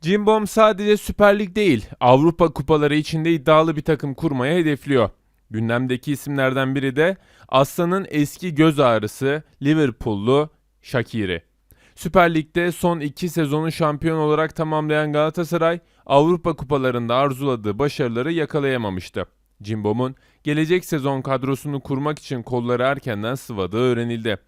Cimbom sadece Süper Lig değil, Avrupa kupaları içinde iddialı bir takım kurmaya hedefliyor. Gündemdeki isimlerden biri de Aslan'ın eski göz ağrısı Liverpool'lu Shaqiri. Süper Lig'de son iki sezonu şampiyon olarak tamamlayan Galatasaray, Avrupa kupalarında arzuladığı başarıları yakalayamamıştı. Cimbom'un gelecek sezon kadrosunu kurmak için kolları erkenden sıvadığı öğrenildi.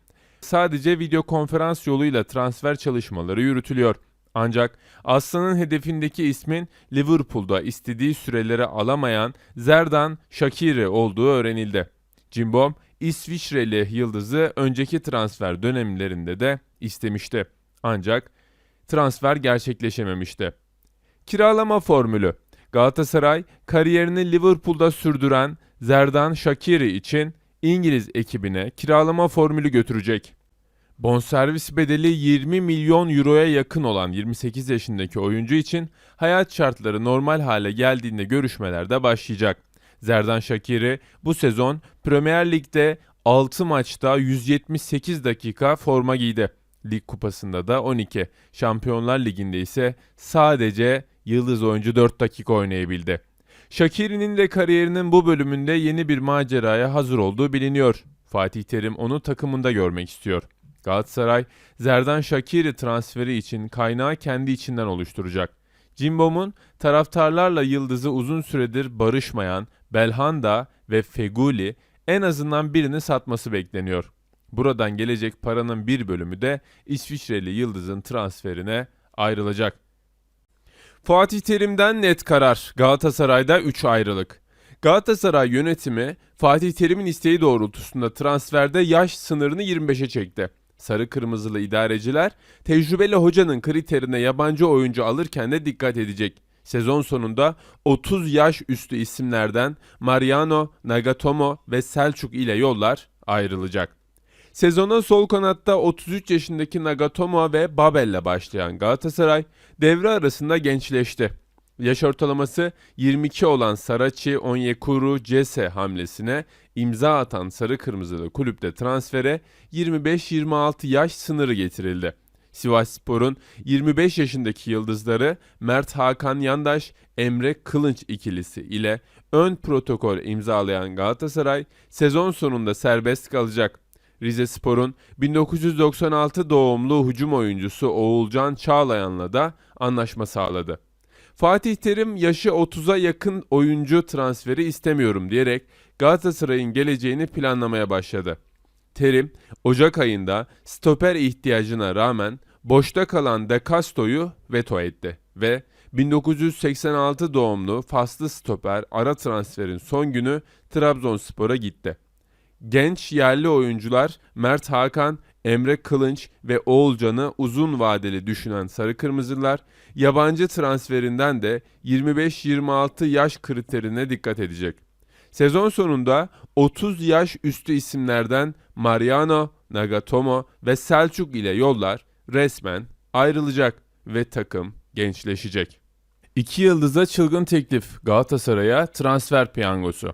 Sadece video konferans yoluyla transfer çalışmaları yürütülüyor. Ancak Aslan'ın hedefindeki ismin Liverpool'da istediği süreleri alamayan Zerdan Shaqiri olduğu öğrenildi. Cimbom, İsviçreli yıldızı önceki transfer dönemlerinde de istemişti. Ancak transfer gerçekleşememişti. Kiralama formülü Galatasaray kariyerini Liverpool'da sürdüren Zerdan Shaqiri için İngiliz ekibine kiralama formülü götürecek. Bonservis bedeli 20 milyon euroya yakın olan 28 yaşındaki oyuncu için hayat şartları normal hale geldiğinde görüşmeler de başlayacak. Zerdan Shaqiri bu sezon Premier Lig'de 6 maçta 178 dakika forma giydi. Lig kupasında da 12. Şampiyonlar Ligi'nde ise sadece yıldız oyuncu 4 dakika oynayabildi. Shaqiri'nin de kariyerinin bu bölümünde yeni bir maceraya hazır olduğu biliniyor. Fatih Terim onu takımında görmek istiyor. Galatasaray, Zerdan Shaqiri transferi için kaynağı kendi içinden oluşturacak. Cimbom'un taraftarlarla yıldızı uzun süredir barışmayan Belhanda ve Feguli en azından birini satması bekleniyor. Buradan gelecek paranın bir bölümü de İsviçreli yıldızın transferine ayrılacak. Fatih Terim'den net karar. Galatasaray'da 3 ayrılık. Galatasaray yönetimi Fatih Terim'in isteği doğrultusunda transferde yaş sınırını 25'e çekti. Sarı kırmızılı idareciler tecrübeli hocanın kriterine yabancı oyuncu alırken de dikkat edecek. Sezon sonunda 30 yaş üstü isimlerden Mariano, Nagatomo ve Selçuk ile yollar ayrılacak. Sezona sol kanatta 33 yaşındaki Nagatomo ve Babel'le başlayan Galatasaray devre arasında gençleşti. Yaş ortalaması 22 olan Sarachi Onyekuru Cese hamlesine imza atan sarı kırmızılı kulüpte transfere 25-26 yaş sınırı getirildi. Sivasspor'un 25 yaşındaki yıldızları Mert Hakan Yandaş, Emre Kılınç ikilisi ile ön protokol imzalayan Galatasaray sezon sonunda serbest kalacak. Rize Spor'un 1996 doğumlu hücum oyuncusu Oğulcan Çağlayan'la da anlaşma sağladı. Fatih Terim yaşı 30'a yakın oyuncu transferi istemiyorum diyerek Galatasaray'ın geleceğini planlamaya başladı. Terim, Ocak ayında stoper ihtiyacına rağmen boşta kalan De Casto'yu veto etti ve 1986 doğumlu faslı stoper ara transferin son günü Trabzonspor'a gitti. Genç yerli oyuncular Mert Hakan, Emre Kılınç ve Oğulcan'ı uzun vadeli düşünen Sarı Kırmızılar, yabancı transferinden de 25-26 yaş kriterine dikkat edecek. Sezon sonunda 30 yaş üstü isimlerden Mariano, Nagatomo ve Selçuk ile yollar resmen ayrılacak ve takım gençleşecek. İki yıldıza çılgın teklif Galatasaray'a transfer piyangosu.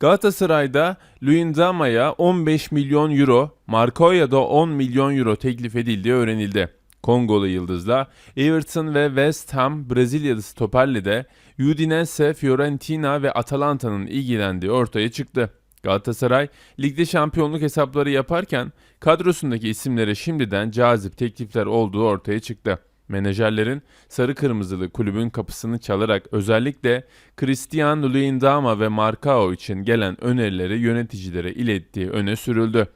Galatasaray'da Luyendama'ya 15 milyon euro, Marco'ya da 10 milyon euro teklif edildiği öğrenildi. Kongolu yıldızla Everton ve West Ham Brezilyalı stoperle Udinese, Fiorentina ve Atalanta'nın ilgilendiği ortaya çıktı. Galatasaray ligde şampiyonluk hesapları yaparken kadrosundaki isimlere şimdiden cazip teklifler olduğu ortaya çıktı. Menajerlerin sarı kırmızılı kulübün kapısını çalarak özellikle Christian Luyendama ve Marcao için gelen önerileri yöneticilere ilettiği öne sürüldü.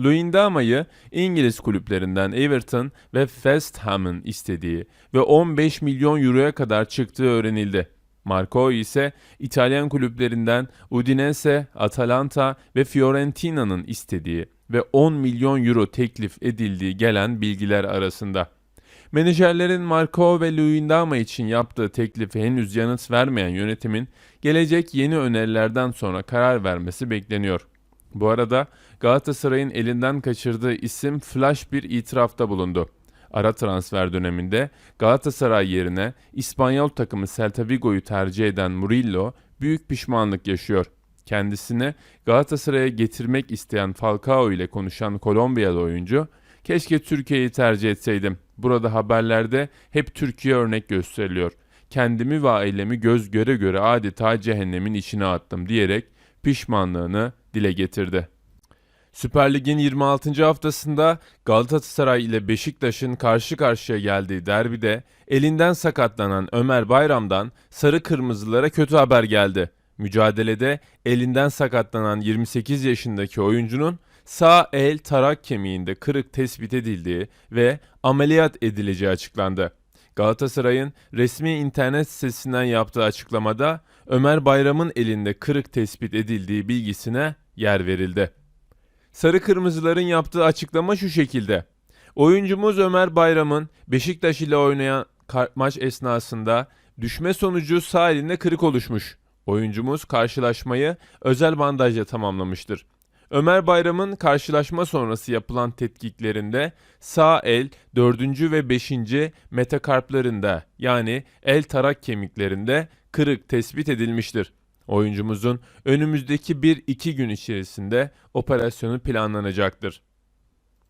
Luyendama'yı İngiliz kulüplerinden Everton ve West Ham'ın istediği ve 15 milyon euroya kadar çıktığı öğrenildi. Marco ise İtalyan kulüplerinden Udinese, Atalanta ve Fiorentina'nın istediği ve 10 milyon euro teklif edildiği gelen bilgiler arasında. Menajerlerin Marco ve Luyendama için yaptığı teklife henüz yanıt vermeyen yönetimin gelecek yeni önerilerden sonra karar vermesi bekleniyor. Bu arada Galatasaray'ın elinden kaçırdığı isim flash bir itirafta bulundu. Ara transfer döneminde Galatasaray yerine İspanyol takımı Celta Vigo'yu tercih eden Murillo büyük pişmanlık yaşıyor. Kendisini Galatasaray'a getirmek isteyen Falcao ile konuşan Kolombiyalı oyuncu, "Keşke Türkiye'yi tercih etseydim. Burada haberlerde hep Türkiye örnek gösteriliyor. Kendimi ve ailemi göz göre göre adeta cehennemin içine attım diyerek pişmanlığını dile getirdi. Süper Lig'in 26. haftasında Galatasaray ile Beşiktaş'ın karşı karşıya geldiği derbide elinden sakatlanan Ömer Bayram'dan sarı kırmızılara kötü haber geldi. Mücadelede elinden sakatlanan 28 yaşındaki oyuncunun sağ el tarak kemiğinde kırık tespit edildiği ve ameliyat edileceği açıklandı. Galatasaray'ın resmi internet sitesinden yaptığı açıklamada Ömer Bayram'ın elinde kırık tespit edildiği bilgisine yer verildi. Sarı Kırmızıların yaptığı açıklama şu şekilde. Oyuncumuz Ömer Bayram'ın Beşiktaş ile oynayan maç esnasında düşme sonucu sağ elinde kırık oluşmuş. Oyuncumuz karşılaşmayı özel bandajla tamamlamıştır. Ömer Bayram'ın karşılaşma sonrası yapılan tetkiklerinde sağ el 4. ve 5. metakarplarında yani el tarak kemiklerinde kırık tespit edilmiştir. Oyuncumuzun önümüzdeki 1-2 gün içerisinde operasyonu planlanacaktır.